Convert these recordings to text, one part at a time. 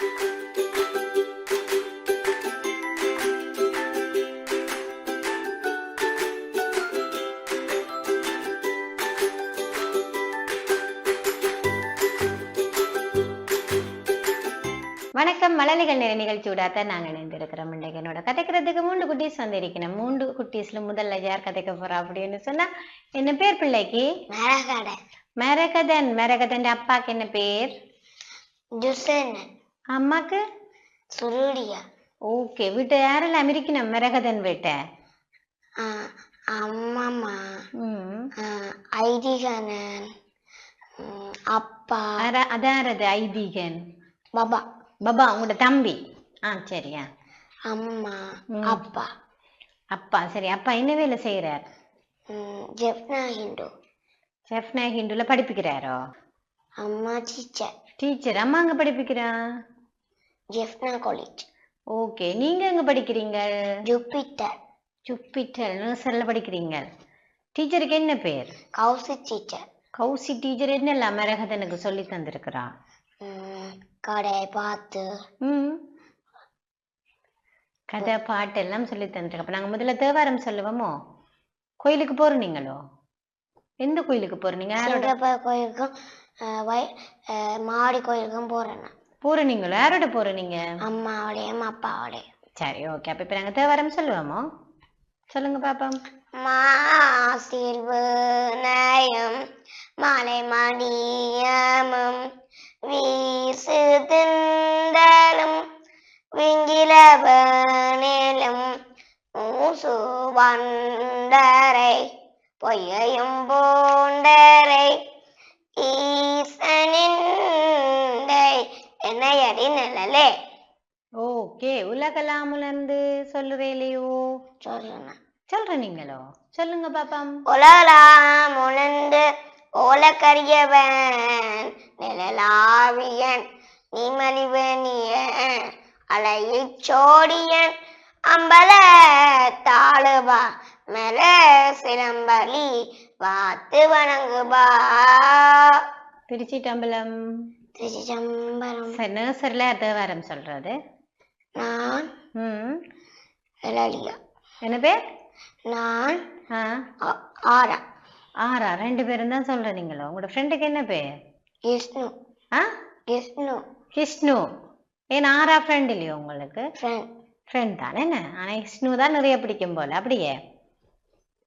வணக்கம் மழலைகள் நிறை நிகழ்ச்சியோட தான் நாங்கள் இணைந்திருக்கிறோம். இன்றைக்கு என்னோட கதைக்கிறதுக்கு மூன்று குட்டீஸ் வந்திருக்கணும் மூன்று குட்டீஸ்ல முதல்ல யார் கதைக்க போறா அப்படின்னு சொன்னா என்ன பேர் பிள்ளைக்கு? மரகடை மரகதன். மரகதன் அப்பாக்கு என்ன பேர்? ஜுசன் அம்மாக்கு? சுருடியா. ஓகே. வீட்டை வீட்டை? அம்மம்மா. ம். ஐதிகனன். ம், அப்பா. அர- அதாரது ஐதீகன். பாபா. பாபா உங்களோட தம்பி. ஆ சரியா. அம்மா. அப்பா. அப்பா சரி. அப்பா என்ன வேலை செய்யறார் ம், ஜெப்னா ஹிந்து. செஃப்னா ஹிந்துல படிப்பிக்கிறாரோ? அம்மா டீச்சர். டீச்சர். அம்மா அங்க படிப்பிக்கிறா? ஜெஃப்னா காலேஜ் ஓகே நீங்க எங்க படிக்கிறீங்க? ஜூபிட்டர் ஜூப்பிட்டர் நர்சரியில் படிக்கிறீங்க. டீச்சருக்கு என்ன பேர்? கௌசி டீச்சர் கௌசி டீச்சர் என்னெல்லாம் மரகதனுக்கு சொல்லி தந்திருக்கிறா? கடை பார்த்து. ம். கதை பாட்டு எல்லாம் சொல்லி தந்திருக்க. அப்ப நாங்க முதல்ல தேவாரம் சொல்லுவோமோ? கோயிலுக்கு போறோம் நீங்களோ? எந்த கோயிலுக்கு போறோம் நீங்க யாரோட கோயிலுக்கும் மாடி கோயிலுக்கும் போறேன் நீங்களோ யாரோட போற நீங்க? அம்மாவோடையும் அப்பாவோடையும் சரி ஓகே அப்ப இப்ப நாங்க தேவாரம் சொல்லுவோமோ? சொல்லுங்க பாப்போம். மாசில்வு நயம் மாலை மடியமும் வீசு திண்டலும் விங்கிலவனிலும் மூசு வண்டரை பொய்யையும் பூண்டரை என்னையடி நிழலே ஓகே உலகலாம் உணர்ந்து சொல்லுறேலையோ சொல்றேன் சொல்ற நீங்களோ? சொல்லுங்க பாப்பம். உலலாம் உணர்ந்து ஓலக்கரியவன் நிழலாவியன் நிமலிவனிய அலையைச் சோடியன் அம்பல தாழுபா மெல சிலம்பலி வாத்து வணங்குபா திருச்சிட்டம்பலம் திருச்சிதம்பரம் சரி நர்சரில தேவாரம் சொல்றது? நான் ம். லலியா என்ன பேர்? நான் ஆ. ஆரா. ஆறா ரெண்டு பேரும் தான் சொல்ற நீங்களோ. உங்களோட ஃப்ரெண்டுக்கு என்ன பேர்? விஷ்ணு. ஆ? விஷ்ணு. கிஷ்ணு ஏன் ஆறா ஃப்ரெண்ட் இல்லையோ உங்களுக்கு? ஃப்ரெண்ட் ஃப்ரெண்ட் தானே என்ன? ஆனா கிஷ்ணு தான் நிறைய பிடிக்கும் போல. அப்படியே?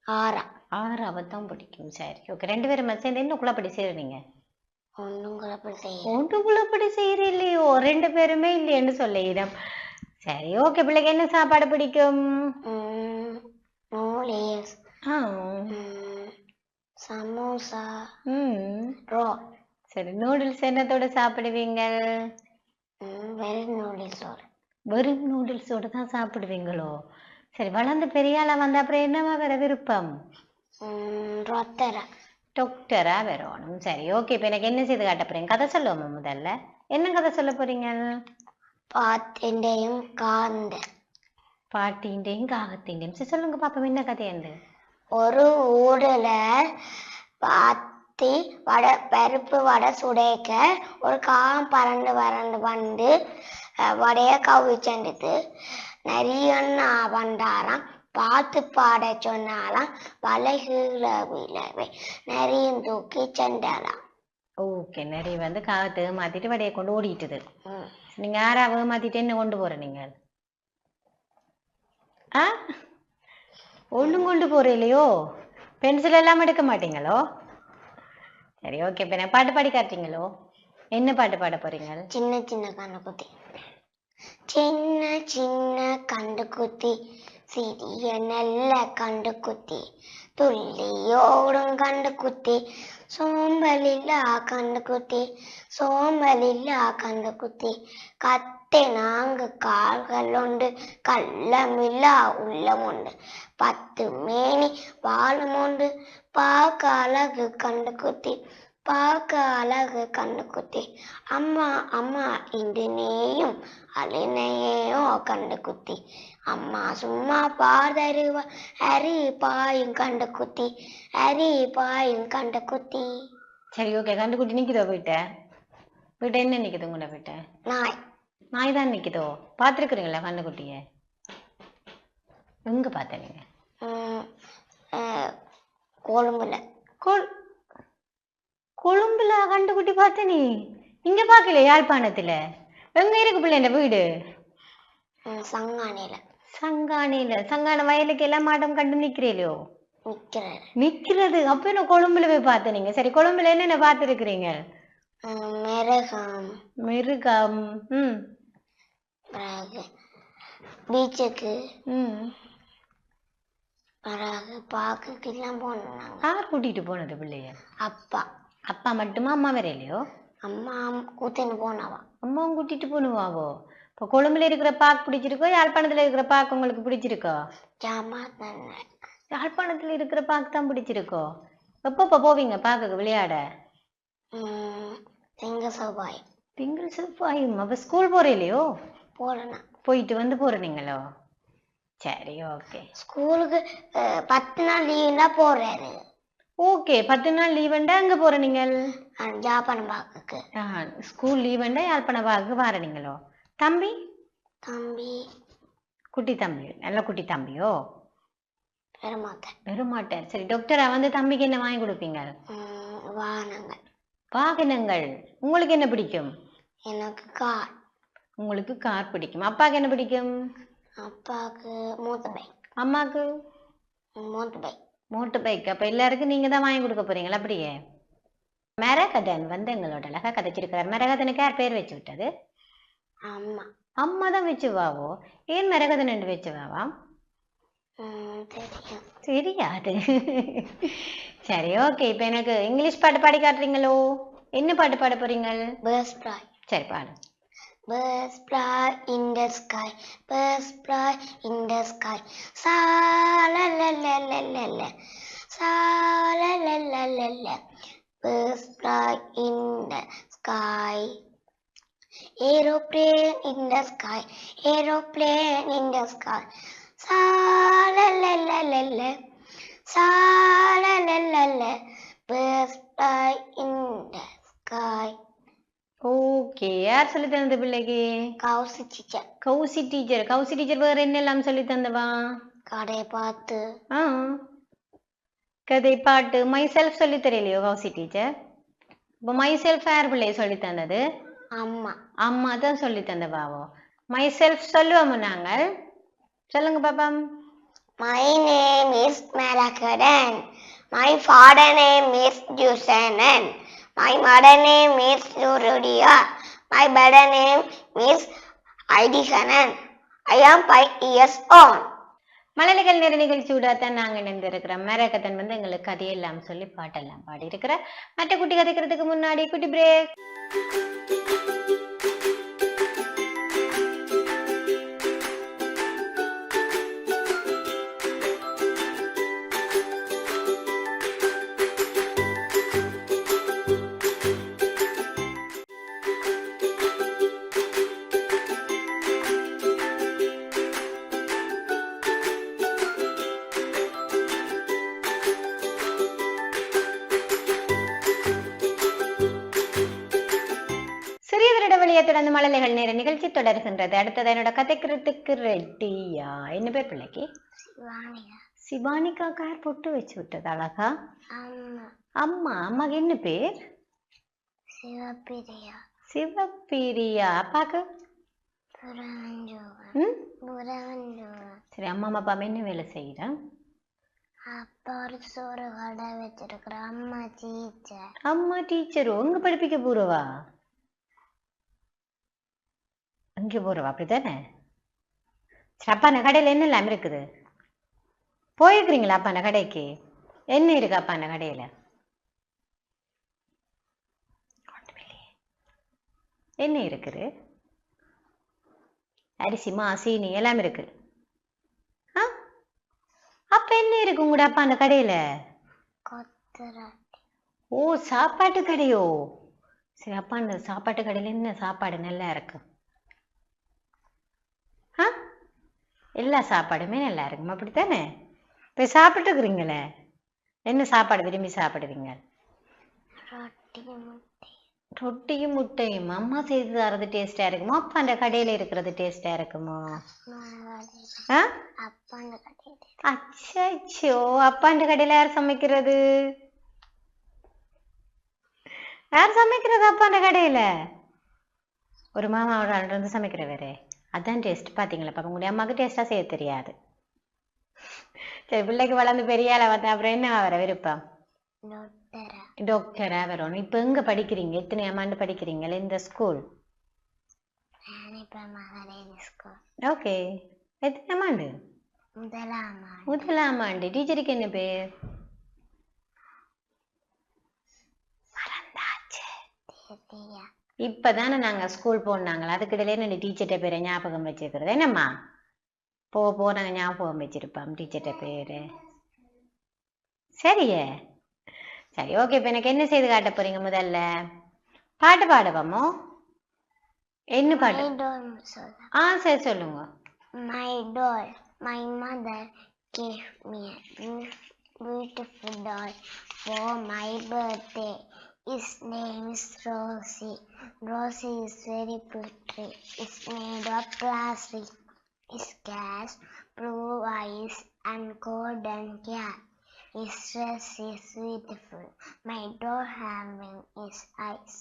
ஆரா. ஆறாவை தான் பிடிக்கும். சரி ஓகே ரெண்டு பேரும் சேர்ந்து என்ன குழப்படி செய்றீங்க ஒன்றும் குழப்பம் செய்ய ஒன்று குழப்படி செய்யறீல்லையோ? ரெண்டு பேருமே இல்லையேன்னு சொல்லிடும் சரி ஓகே பிள்ளைக்கு என்ன சாப்பாடு பிடிக்கும்? சமோசா. ரோ. சரி நூடுல்ஸ் என்னத்தோட சாப்பிடுவீங்க? வெறும் நூடுல்ஸோட வெறும் நூடுல்ஸோட தான் சாப்பிடுவீங்களோ? சரி வளர்ந்து பெரிய வந்த அப்புறம் என்னவா வேற விருப்பம்? ரொத்தரா. டாக்டரா வரணும். சரி ஓகே இப்போ எனக்கு என்ன செய்து காட்ட போறீங்க? கதை சொல்லுவோமா முதல்ல? என்ன கதை சொல்ல போறீங்க? பாத்திண்டையும் காந்த பாட்டின்டையும் காகத்தின்டையும். சரி சொல்லுங்க பாப்போம் என்ன கதையண்டு ஒரு ஊடுல பாத்தி வடை பருப்பு வடை சுடைக்க ஒரு காகம் பறந்து பறந்து வந்து வடைய கவிச்செடுத்து நிறைய பண்டாராம் பார்த்து பாட சொன்னாலாம் வலைகீழ விழவே நிறைய தூக்கி சென்றாலாம் ஓகே நிறைய வந்து காகத்தை மாத்திட்டு வடையை கொண்டு ஓடிட்டுது. நீங்க யாராவது மாத்திட்டு என்ன கொண்டு போற நீங்க? ஆ? ஒண்ணும் கொண்டு போற இல்லையோ? பென்சில் எல்லாம் எடுக்க மாட்டீங்களோ? சரி ஓகே. இப்ப பாட்டு பாடி காட்டுறீங்களோ? என்ன பாட்டு பாட போறீங்க? சின்ன சின்ன கண்ணு குத்தி சின்ன சின்ன கண்டு குத்தி சிறிய நல்ல கண்டு குத்தி துள்ளியோடும் கண்டு குத்தி சோம்பலில்லா கண்டு குத்தி சோம்பலில்லா கண்டு குத்தி கத்தை நான்கு கால்கள் உண்டு கள்ளமில்லா உள்ளம் உண்டு பத்து மேனி வாழும் உண்டு பார்க்க அழகு கண்டு குத்தி பார்க்க அழகு கண்டு குத்தி அம்மா அம்மா இன்று நீயும் அலினையோ கண்டு குத்தி அம்மா சும்மா பாதருவா. ஹரி பாயும் கண்டு குத்தி ஹரி பாயும் கண்டு குத்தி சரி ஓகே கண்டுக்குட்டி நிக்குதோ வீட்டை? வீட்டை என்ன நிக்குது உங்களோட வீட்டை? நாய். நாய் தான் நிக்குதோ? பார்த்துருக்குறீங்களா கண்ணுக்குட்டிய எங்க பார்த்த நீங்க? கொழும்புல. கொள் கொழும்புல கண்டுக்குட்டி பார்த்த நீ? இங்க பார்க்கல யாழ்ப்பாணத்துல? எங்க இருக்கு பிள்ளை வீடு? ம், சங்கானையில சங்கான வயலுக்கு எல்லாம் மாடம் கண்டு நிக்கிறீங்களோ நிக்கிறது. அப்ப என்ன கொழும்புல போய் பார்த்த நீங்க? சரி கொழும்புல என்னென்ன பார்த்துருக்குறீங்க? மிருகம். மிருகம். ம். பீச்சுக்கு. ம். பிறகு பார்க்குக்கு எல்லாம் போனோம் நாங்க யார் கூட்டிட்டு போனது பிள்ளைய? அப்பா. அப்பா மட்டுமா அம்மா வரையிலையோ அம்மா கூத்தின்னு போனவா. அம்மாவும் கூட்டிட்டு போனுவாவோ இப்போ கொழும்புல இருக்கிற பாக்கு பிடிச்சிருக்கோ யாழ்ப்பாணத்துல இருக்கிற பாக்கு உங்களுக்கு பிடிச்சிருக்கோ? யாழ்ப்பாணத்துல இருக்கிற பாக்கு தான் பிடிச்சிருக்கோ எப்பப்போ போவீங்க பாக்குக்கு விளையாட? ம், திங்க செவ்வாய். திங்கள் செவ்வாயும் அப்ப ஸ்கூல் போறீலையோ போறேனா. போயிட்டு வந்து போறீங்களோ? சரி ஓகே. ஸ்கூலுக்கு பத்து நாள் லீவுனா போறாரு. ஓகே பத்து நாள் லீவண்டா அங்க போற நீங்கள்? அஹ், ஜாப்பான் பார்க்குக்கு ஸ்கூல் லீவண்டா யாழ்ப்பாண பாக்கு வார நீங்களோ? தம்பி? தம்பி. குட்டி தம்பி நல்ல குட்டி தம்பியோ? பெருமாத்தன் வரமாட்டார் சரி டாக்டரா வந்து தம்பிக்கு என்ன வாங்கி கொடுப்பீங்க? வாகனங்கள். வாகனங்கள். உங்களுக்கு என்ன பிடிக்கும்? எனக்கு கார். உங்களுக்கு கார் பிடிக்கும். அப்பாவுக்கு என்ன பிடிக்கும்? அப்பாவுக்கு மூத்த பைக். அம்மாவுக்கு மூத்த பைக். Motor bike. அப்ப எல்லாருக்கும் நீங்க தான் வாங்கி கொடுக்க போறீங்களா? அப்படியே? மரகதன் வந்து எங்களோட அழகா கதைச்சிருக்கிறார். மரகதனுக்கு யார் பேர் வச்சு விட்டது? அம்மா அம்மா தான் வச்சு வாவோ ஏன் மரகதன் என்று வச்சு வாவா ம், தெரியும். தெரியாது. சரி ஓகே இப்போ எனக்கு இங்கிலீஷ் பாட்டு பாடி காட்டுறீங்களோ? என்ன பாட்டு பாட போறீங்க பேர்ஸ் ஃப்ளாய் சரி பாடு. Birds fly in the sky, birds fly in the sky. Sa la la la la la la, sa la la la la la. Birds fly in the sky. La la la la la, sa la la la la. Birds fly in the sky. Okay யார் சொல்லி தந்தது பிள்ளைக்கு? Kausi teacher Kausi teacher Kausi teacher வேற என்னெல்லாம் சொல்லி தந்தவா? கடையை பார்த்து ஆ. கதை பாட்டு. மை செல்ஃப் சொல்லி தெரியலையோ கௌசி டீச்சர் இப்போ மை செல்ஃப் யார் பிள்ளைய சொல்லி தந்தது? அம்மா அம்மா தான் சொல்லி தந்தவாவோ மை செல்ஃப் சொல்லுவோம் நாங்கள் சொல்லுங்க பாப்பா My name is Marakadan. My father name is Jusanan. My mother name is Nurudia. My brother name is Aidisanan. I am five years old. மழலைகள் நிற நிகழ்ச்சியோட தான் நாங்க இணைந்திருக்கிறோம். மேரகத்தன் வந்து எங்களுக்கு கதையெல்லாம் சொல்லி பாட்டெல்லாம் பாடி இருக்கிற மற்ற குட்டி கதைக்கிறதுக்கு முன்னாடி குட்டி பிரேக் வழியை தொடர்ந்து மழலைகள் நேர நிகழ்ச்சி தொடர்கின்றது. அடுத்தது என்னோட கதைக்கிறதுக்கு ரெட்டியா? என்ன பேர் பிள்ளைக்கு? சிவானிகா. கார் பொட்டு வச்சு விட்டது அழகா? அம்மா. அம்மா அம்மாக்கு என்ன பேர்? சிவப்பிரியா. சிவப்பிரியா. அப்பாக்கு? சரி அம்மா அப்பா என்ன வேலை செய்யறேன் அப்பா ஒரு சோறு கடை வச்சிருக்கிற அம்மா டீச்சர் அம்மா டீச்சரோ எங்க படிப்பிக்க போறவா? அங்கே போறவா அப்படித்தானே? சரி அப்பா அந்த கடையில என்னெல்லாம் இருக்குது? போயிருக்கிறீங்களா அப்பா அந்த கடைக்கு? என்ன இருக்கு அப்பா அந்த கடையில. என்ன இருக்குது? அரிசி மா சீனி எல்லாம் இருக்கு. ஆ? அப்ப என்ன இருக்கு உங்களோட அப்பா அந்த கடையில? ஓ சாப்பாட்டு கடையோ? சரி அப்பா அந்த சாப்பாட்டு கடையில என்ன சாப்பாடு நல்லா இருக்கு ஆ எல்லா சாப்பாடுமே நல்லா இருக்கும். அப்படித்தானே? இப்போ சாப்பிட்டுக்கிறீங்களே? என்ன சாப்பாடு விரும்பி சாப்பிடுவீங்க ரொட்டியும் முட்டையும் அம்மா செய்து தரது டேஸ்டா இருக்குமோ? அப்பா அந்த கடையில இருக்கிறது டேஸ்டா இருக்குமோ? அச்சோ அப்பாண்ட கடையில யார் சமைக்கிறது? யார் சமைக்கிறது அப்பாண்ட கடையில? ஒரு மாமாவோட ஆள் இருந்து சமைக்கிறவரே. அதான் டேஸ்ட் பாத்தீங்களா? பாப்பா உங்களுடைய அம்மாவுக்கு டேஸ்டா செய்ய தெரியாது. சரி பிள்ளைக்கு வளர்ந்து பெரிய ஆளா வந்தா அப்புறம் என்ன வர விருப்பம்? டாக்டரா வரணும் இப்ப எங்க படிக்கிறீங்க? எத்தனை ஆண்டு படிக்கிறீங்க? இந்த ஸ்கூல் ஓகே எத்தனை ஆண்டு? முதலாம் ஆண்டு. டீச்சருக்கு என்ன பேர்? மறந்தாச்சு. இப்பதானே நாங்க ஸ்கூல் போனாங்களா? அதுக்கிடையில என்ன டீச்சர்கிட்ட பேரை ஞாபகம் வச்சிருக்கிறது. என்னம்மா? போ போ நாங்க ஞாபகம் வச்சிருப்போம் டீச்சர்கிட்ட பேரு. சரியே. சரி ஓகே இப்ப எனக்கு என்ன செய்து காட்ட போறீங்க முதல்ல? பாட்டு பாடுவோமோ என்ன பாட்டு? ஆ சரி சொல்லுங்க. My doll, my mother gave me a beau- beautiful doll for my birthday. His name is Rosie. Rosie is very pretty. It's made of plastic. His has blue eyes and golden hair. His dress is beautiful. My doll having his eyes.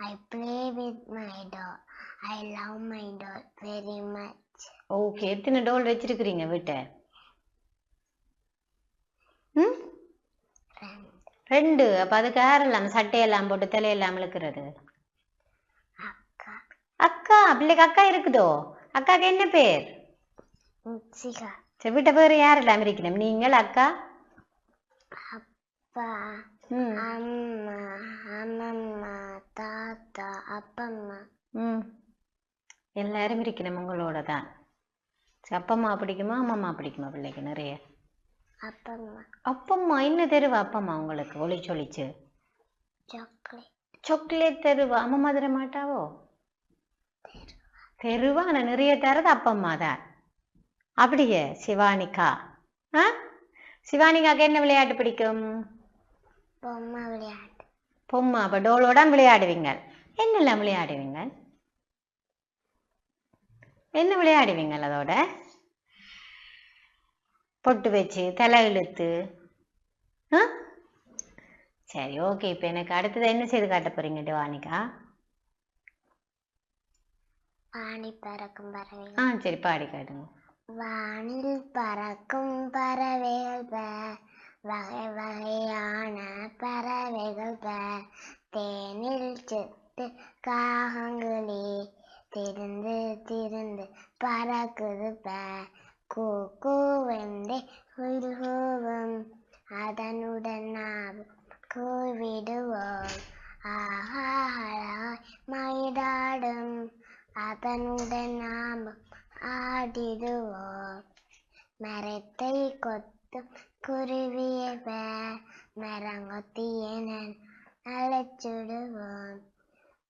I play with my doll. I love my doll very much. Okay எத்தனை doll வச்சிருக்கிறீங்க வீட்டை ம் Friend. ரெண்டு. அப்ப அதுக்கு யாரெல்லாம் சட்டையெல்லாம் போட்டு தலையெல்லாம் இழுக்கிறது. அக்கா. அக்கா பிள்ளைக்கு அக்கா இருக்குதோ? அக்காக்கு என்ன பேர்? வீட்டை பேர் யாரெல்லாம் இருக்கணும் நீங்கள் அக்கா? அப்பா அம்மா அம்மம்மா தாத்தா அப்பம்மா. ம். எல்லாரும் இருக்கணும் உங்களோட தான். அப்பம்மா பிடிக்குமா அம்மம்மா பிடிக்குமா பிள்ளைக்கு நிறைய? அப்பம்மா. அப்பம்மா என்ன தெருவா அப்பம்மா உங்களுக்கு? ஒளிச்சு ஒளிச்சு சாக்லேட் சாக்லேட் தெருவா? அம்மம்மா தர மாட்டாவோ? தெருவா. நான் நிறைய தரது அப்பம்மா தான் அப்படியே சிவானிகா ஆ? சிவானிகாக்கு என்ன விளையாட்டு பிடிக்கும்? பொம்மை விளையாட்டு. பொம்மா அப்ப டோலோட விளையாடுவீங்க. என்னெல்லாம் விளையாடுவீங்க? என்ன விளையாடுவீங்க அதோட? பொட்டு வச்சு தலை இழுத்து. ஆ? சரி ஓகே இப்போ எனக்கு அடுத்தது என்ன செய்து காட்ட போறீங்க டிவானிகா? வாணி பறக்கும் பறவைகள் ஆ சரி பாடி காட்டுங்க. வானில் பறக்கும் பறவைகள் பெயர் வகை வகையான பறவைகள் பெயர் தேனில் செத்து காகங்களே திருந்து திருந்து பறக்குது பெயர் கூ கூவெண்டே குயில் கூவும் அதனுடன் நாம் கூவிடுவோம். ஆஹா அழகாய் அதனுடன் நாம் ஆடிடுவோம். மரத்தை கொத்தும் குருவியை மரங்கொத்தியனன் அழைச்சுடுவோம்.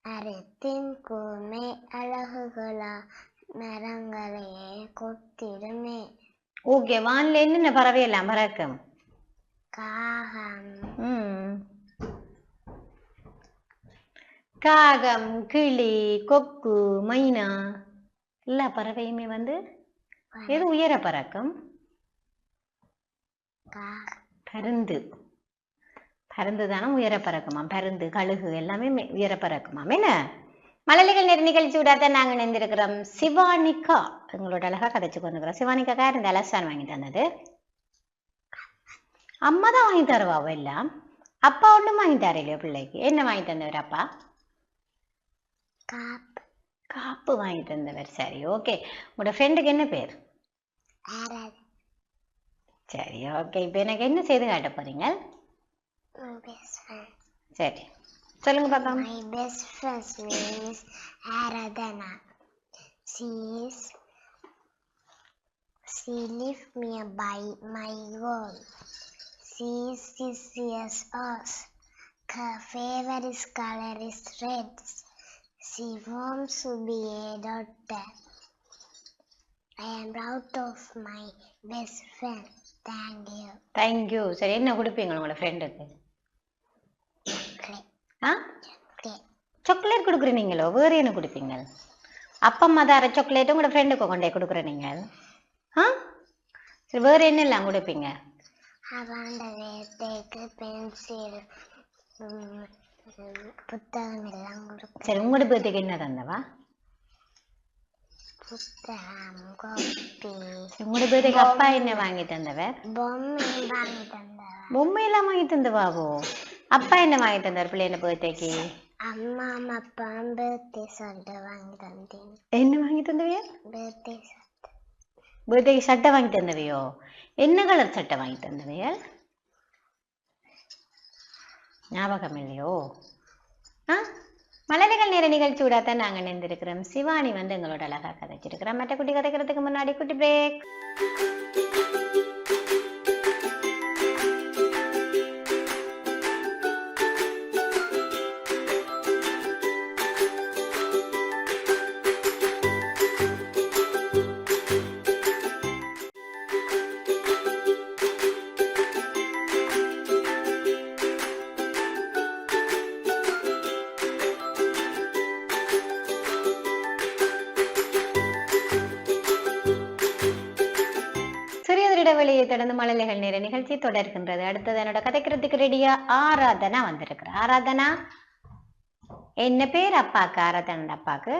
மரத்தின் கூர்மை அழகுகளா மரங்களையே கொத்திடுமே ஓகே வானில் என்னென்ன பறவை எல்லாம் பறக்கும்? காகம். காகம் கிளி கொக்கு மைனா எல்லா பறவையுமே வந்து எது உயர பறக்கும்? காகம் பருந்து. பருந்து தானே உயர பறக்குமாம். பருந்து கழுகு எல்லாமே உயர பறக்குமாம். என்ன? மழலைகள் நேர நிகழ்ச்சி விடாத நாங்க நினைந்திருக்கிறோம். சிவானிகா எங்களோட அழகா கதைச்சு கொண்டுக்கிறோம் சிவானிகா இந்த அலசான் வாங்கி தந்தது அம்மா தான் வாங்கி தருவாவோ எல்லாம். அப்பா ஒன்றும் வாங்கி தரலையோ பிள்ளைக்கு? என்ன வாங்கி தந்தவர் அப்பா? காப்பு. காப்பு வாங்கி தந்தவர். சரி ஓகே. உங்களோட ஃப்ரெண்டுக்கு என்ன பேர்? சரி ஓகே. இப்போ எனக்கு என்ன செய்து காட்ட போறீங்க. சரி. சொல்லுங்க பாப்பா My best friend's name is Aradhana. She is she lives nearby my home. She is six years old. Her favorite color is red. She wants to be a doctor. I am proud of my best friend. Thank you. Thank you சரி என்ன கொடுப்பீங்க உங்களோட ஃப்ரெண்டுக்கு chocolate கொடுக்குறீங்களோ வேறு என்ன கொடுப்பீங்க? அப்பா அம்மா தர சாக்லேட் உங்களோட ஃப்ரெண்டுக்கு கொண்டே கொடுக்குற நீங்கள் ஆ? சரி வேறு என்னெல்லாம் கொடுப்பீங்க? அவன் வேட்டைக்கு பென்சில் புத்தகம் எல்லாம் கொடுக்கும் சரி உங்களோட பேர்த்துக்கு என்ன தந்தவா? புத்தகம் கோப்பி உங்களோட அப்பா என்ன வாங்கி தந்தவர்? பொம்மை வாங்கி பொம்மையெல்லாம் வாங்கி தந்தவாவோ? அப்பா என்ன வாங்கி தந்தார் பிள்ளைங்க பேர்த்தைக்கு அம்மா அப்பா பர்த்டே சட்டை வாங்கி தந்தேன். என்ன வாங்கி தந்தவையா? பர்த்டே பேர்த்தைக்கு சட்டை வாங்கி தந்தவையோ? என்ன கலர் சட்டை வாங்கி தந்தவையா? ஞாபகம் இல்லையோ? ஆ? மலர்கள் நேர நிகழ்ச்சியோட தான் நாங்கள் நினைந்திருக்கிறோம் சிவானி வந்து எங்களோட அழகா கதைச்சிருக்கிறோம் மற்ற குட்டி கதைக்கிறதுக்கு முன்னாடி குட்டி பிரேக் மழலைகள் நேர நிகழ்ச்சி தொடர்கின்றது. அடுத்தது என்னோட கதைக்கிறதுக்கு ரெடியா ஆராதனா வந்திருக்கிற ஆராதனா என்ன பேர் அப்பாக்கு? ஆராதனோட அப்பாக்கு?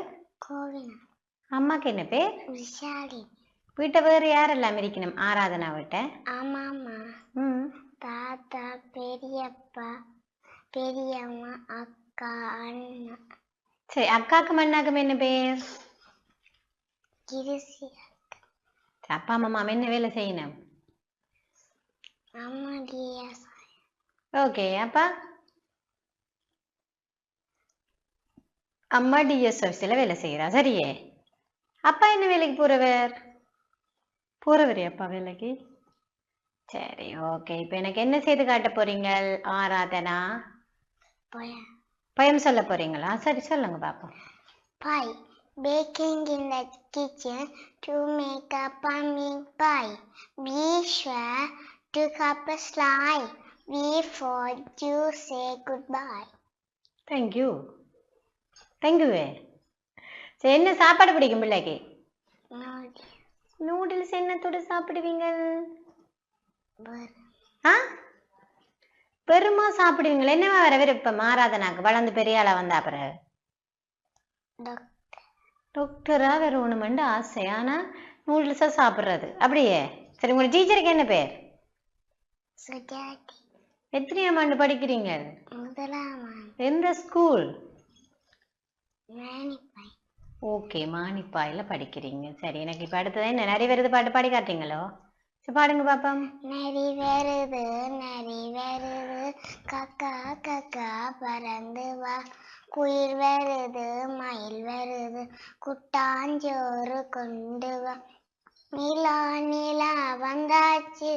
அம்மாக்கு என்ன பேர்? விஷாலி. வீட்டை வேறு யாரெல்லாம் இருக்கணும் ஆராதனா வீட்டை? ஆமாம்மா. ம். தாத்தா பெரியப்பா பெரியம்மா அக்கா அண்ணா. சரி அக்காக்கு மண்ணாக்கும் என்ன பேர்? கிருசி அப்பா அம்மா என்ன வேலை செய்யணும்? ஓகே அப்பா? அம்மா டிஎஸ் ஆஃபீஸில் வேலை செய்கிறா சரியே. அப்பா என்ன வேலைக்கு போகிறவர் போகிறவர் அப்பா வேலைக்கு. சரி ஓகே. இப்போ எனக்கு என்ன செய்து காட்ட போறீங்க ஆராதனா? போய பயம் சொல்ல போறீங்களா? சரி சொல்லுங்க பாப்போம். pie baking in the kitchen to make a pumpkin pie. be sure to cup a slide. Before you. Say goodbye. Thank you தேங்க்யூவே சரி என்ன சாப்பாடு பிடிக்கும் பிள்ளைக்கு? நூடுல்ஸ் என்னத்தோட சாப்பிடுவீங்க? ஆ? பெருமா சாப்பிடுவீங்களா? என்னவா வர விருப்பம்? ஆராதனாக்கு வளர்ந்து பெரிய ஆளா வந்தா பிறகு? டாக்டரா வேற ஒண்ணுமெண்டு ஆசை. ஆனா நூடுல்ஸா சாப்பிடுறது. அப்படியே? சரி உங்க டீச்சருக்கு என்ன பேர்? சுஜாதி எத்தனையாம் ஆண்டு படிக்கிறீங்க? முதலாம் எந்த ஸ்கூல் மேனிப்பை ஓகே மானிப்பாயில படிக்கிறீங்க. சரி எனக்கு இப்ப அடுத்தது என்ன? நிறைய வருது பாட்டு பாடி காட்டுறீங்களோ? சரி பாடுங்க பாப்போம். நரி வருது நரி வருது கக்கா கக்கா பறந்து வா. குயில் வருது மயில் வருது. குட்டாஞ்சோறு கொண்டு வா. நிலா நிலா வந்தாச்சு.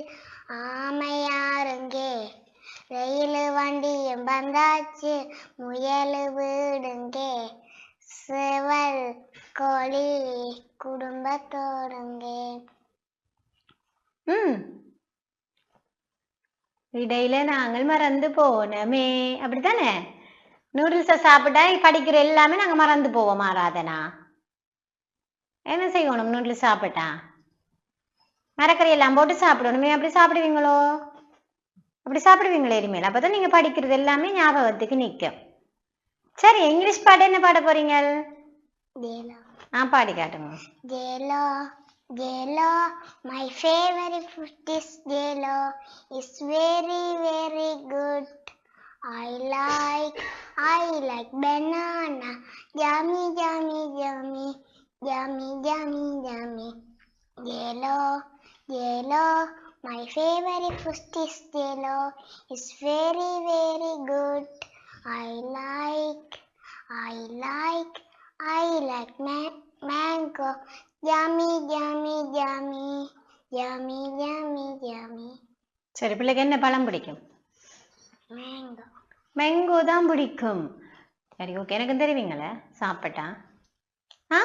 ஆமையாருங்கே. ரயில் வண்டியும் வந்தாச்சு முயல் வீடுங்கே. செவல் கோழி குடும்பத்தோடுங்கே ம். இடையில நாங்கள் மறந்து போனமே. அப்படித்தானே? நூடுல்ஸை சாப்பிட்டா படிக்கிற எல்லாமே நாங்கள் மறந்து போவோம் ஆராதனா என்ன செய்யணும் நூடுல்ஸ் சாப்பிட்டா? மரக்கறி எல்லாம் போட்டு சாப்பிடணுமே அப்படி சாப்பிடுவீங்களோ அப்படி சாப்பிடுவீங்களே இனிமேல் அப்பதான் நீங்க படிக்கிறது எல்லாமே ஞாபகத்துக்கு நிற்கும் சரி இங்கிலீஷ் பாட்டு என்ன பாட போறீங்க ஜேலோ ஆ பாடி காட்டுங்க ஜேலோ ஜேலோ my favorite food is ஜேலோ it's very very good. I like I like banana. Yummy yummy yummy. Yummy yummy yummy. Yellow, yellow, my favorite food is yellow. It's very, very good. I like, I like, I like ma- mango. Yummy, yummy, yummy, yummy, yummy, yummy. சரி பிள்ளைக்கு என்ன பழம் பிடிக்கும் Mango. Mango தான் பிடிக்கும் சரி okay எனக்கு தெரிவிங்களே சாப்பிட்டா ஆ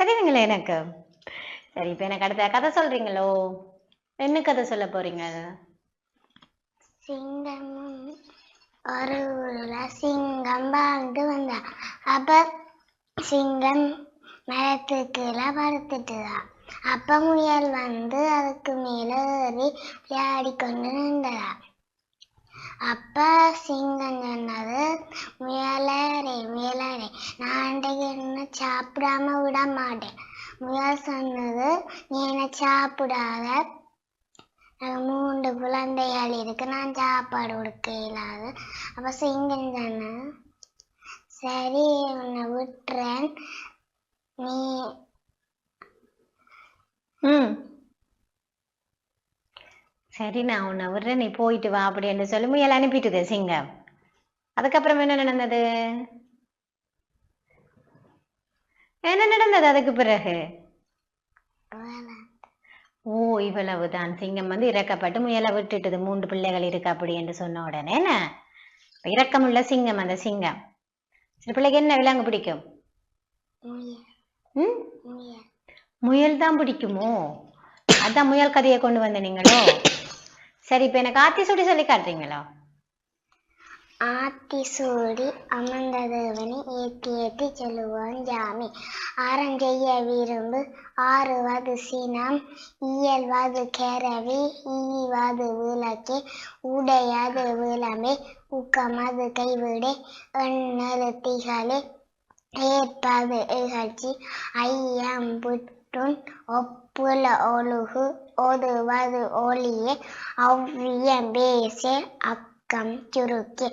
தெரிவிங்களே எனக்கு சரி இப்போ எனக்கு அடுத்த கதை சொல்றீங்களோ? என்ன கதை சொல்ல போறீங்க? சிங்கமும் ஒரு ஊர்ல சிங்கம் வாழ்ந்து வந்தா. அப்ப சிங்கம் மரத்துக்குள்ள படுத்துட்டுதான் அப்ப முயல் வந்து அதுக்கு மேல ஏறி விளையாடி கொண்டு நின்றதா. அப்ப சிங்கம் சொன்னது முயலரே முயலரே நான் என்ன சாப்பிடாம விட மாட்டேன். முயல் சொன்னது நீ என்ன சாப்பிடாத? மூன்று குழந்தைகள் இருக்கு. நான் சாப்பாடு கொடுக்க இல்லாத அப்ப சிங்கம் தானே சரி உன்னை விட்டுறேன். நீ ம். சரி நான் உன்னை விடுறேன் நீ போயிட்டு வா அப்படின்னு சொல்லி முயல் அனுப்பிட்டுது சிங்கம். அதுக்கப்புறம் என்ன நடந்தது? என்ன நடந்தது அதுக்கு பிறகு? ஓ இவ்வளவுதான். சிங்கம் வந்து இறக்கப்பட்டு முயலை விட்டுட்டுது. மூன்று பிள்ளைகள் இருக்கு அப்படி என்று சொன்ன உடனே என்ன? இரக்கமுள்ள சிங்கம் அந்த சிங்கம். சில பிள்ளைக்கு என்ன விலங்கு பிடிக்கும்? முயல் தான் பிடிக்குமோ? அதான் முயல் கதையை கொண்டு வந்த நீங்களோ? சரி இப்ப எனக்கு ஆத்தி சுடி சொல்லி காட்டுறீங்களோ? ஆத்தி சூடி அமர்ந்த ஏத்தி ஏத்தி செல்லுவான் ஜாமி. ஆரஞ்செய்ய விரும்பு ஆறுவது சினம் இயல்வது கேரவி ஈவது விளக்கே உடையாது விளம்பே ஊக்கமது கைவிடே எண்ணெழுத்திகளே ஏற்பது இகழ்ச்சி ஐயம் புற்றுன் ஒப்புல ஒழுகு ஓதுவது ஒளியே அவ்வியம் பேசே அக்கம் சுருக்கி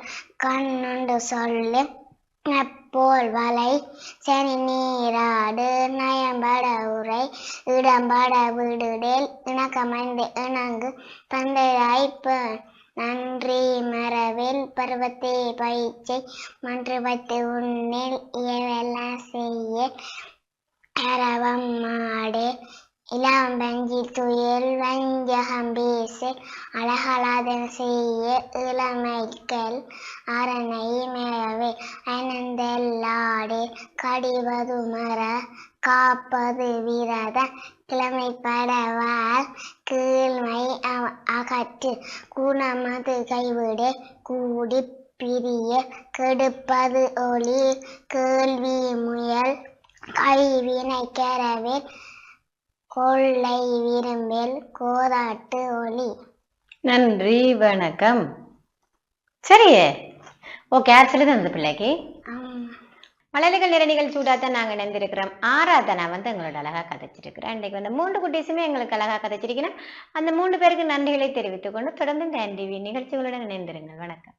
கண்ணுண்டு சொல்லு. நப்போல் வலை சனி நீராடு நயம்பட உரை இடம்பட விடுடேல் இணக்கமைந்து இணங்கு தந்தையாய்ப்பு நன்றி மரவில் பருவத்தை பயிற்சை மன்று வைத்து உன்னில் இயவெல்லாம் செய்ய அரவம் மாடு இளம் வஞ்சி துயில் வஞ்சகம் பேசு அழகலாதன் செய்ய இளமைக்கல் அரணை மேவே அனந்தல்லாடே கடிவது மர காப்பது விரத கிழமைப்படவால் கீழ்மை அகற்று குணமது கைவிடு கூடி பிரிய கெடுப்பது ஒளி கேள்வி முயல் கைவினை கரவில் கொள்ளை விரும்பில் கோதாட்டு ஒளி நன்றி வணக்கம். சரியே. ஓகே யார் சொல்லுது அந்த பிள்ளைக்கு. ஆமா. மலையாளிகள் நிற நிகழ்ச்சியூடாக தான் நாங்கள் இணைந்திருக்கிறோம் ஆராதனா வந்து எங்களோட அழகாக கதைச்சிருக்கிறேன் இன்றைக்கு வந்து மூன்று குட்டீஸுமே எங்களுக்கு அழகாக கதைச்சிருக்கிறேன் அந்த மூன்று பேருக்கு நன்றிகளை தெரிவித்துக் கொண்டு தொடர்ந்து இந்த என்டிவி நிகழ்ச்சிகளுடன் இணைந்திருங்கள். வணக்கம்.